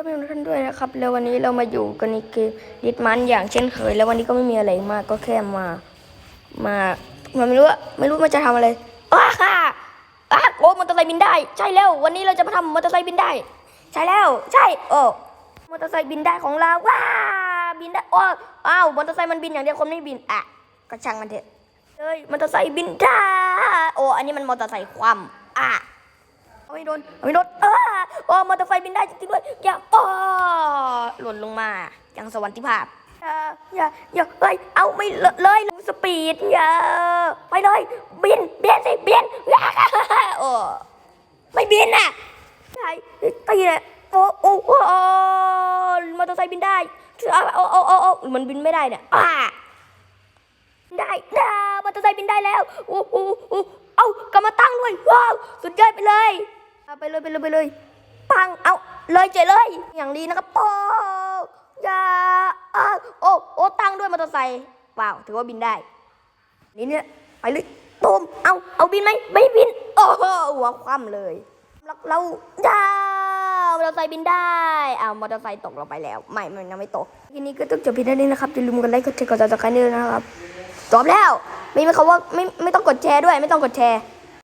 ท่านผู้ทุกท่านด้วยนะครับ แล้ววันนี้เรามาอยู่กันในเกมดิดมันอย่างเช่นเคย แล้ววันนี้ก็ไม่มีอะไรมากก็แค่มา มามันไม่รู้ว่าไม่รู้มันจะทำอะไรอ้าค่ะอ้าโอ้มอเตอร์ไซค์บินได้ ใช่แล้ว วันนี้เราจะมาทำมอเตอร์ไซค์บินได้ ใช่แล้ว ใช่โอ้มอเตอร์ไซค์บินได้ของเราว้าบินได้โอ้อ้าวมอเตอร์ไซค์มันบินอย่างเดียวคนไม่บินอะก็ช่างมันเถอะเฮ้ยมอเตอร์ไซค์บินได้โอ้อันนี้มันมอเตอร์ไซค์คว่ำอะเอาไม่โดนเอาไม่โดนเออ โอ้มอเตอร์ไซค์บินได้จริงๆด้วย อย่าโอ้หล่นลงมาอย่างสวรรค์ที่ภาพอย่าอย่าอย่าเอ้ยเอาไม่เลยลยสปีดอย่าไปเลยบินบินสิบินโอ้ไม่บินน่ะใช่ตีเลยโอ้โอ้โอ้มอเตอร์ไซค์บินได้เอาเอาเอาเอาเอามันบินไม่ได้เนี่ยอ่าได้ดามอเตอร์ไซค์บินได้แล้วโอ้โหโอ้เอากำมาตั้งด้วยว้าวสุดยอดไปเลยไปเลยไปเลยไปเลย ปังเอาเลยเจเลย อย่างดีนะครับโอ้ยาอาโอ้โอ้ตั้งด้วยมอเตอร์ไซค์ว้าวถือว่าบินได้นี่เนี่ยไปเลยตูมเอาเอาบินไหมไม่บินโอ้โหหัวคว่ำเลยเราเราดามอเตอร์ไซค์บินได้เอามอเตอร์ไซค์ตกลงไปแล้ว ไม่มันยังไม่ตกทีนี้ก็ต้องจบเพียงเท่านี้นะครับอย่าลืมกดไลค์กดแชร์กดซับสไครต์ด้วยนะครับจบแล้วไม่มีคำว่าไม่ไม่ต้องกดแชร์ด้วย ไม่ต้องกดแชร์